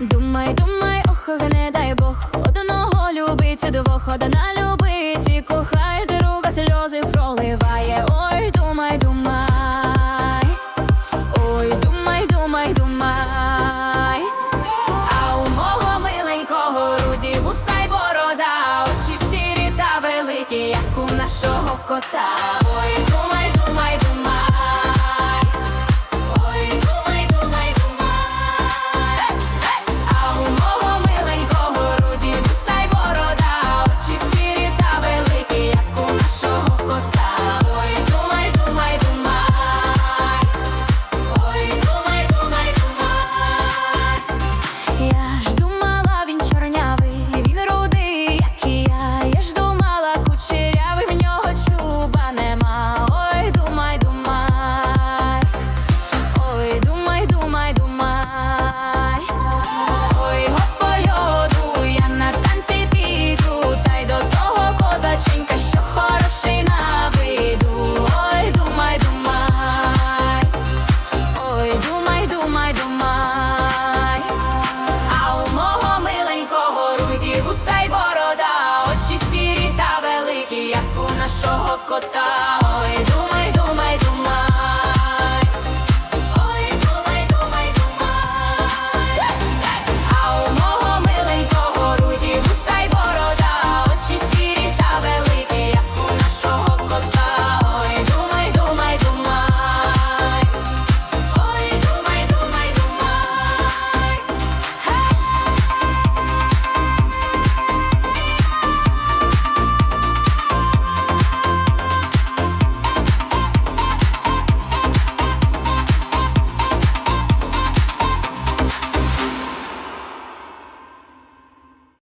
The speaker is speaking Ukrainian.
Думай, думай, ох, не дай Бог. Одного любить, двох одна любить. І кохає друга сльози проливає миленького вуса й борода Очі сірі та великі, як у нашого кота кота, ой,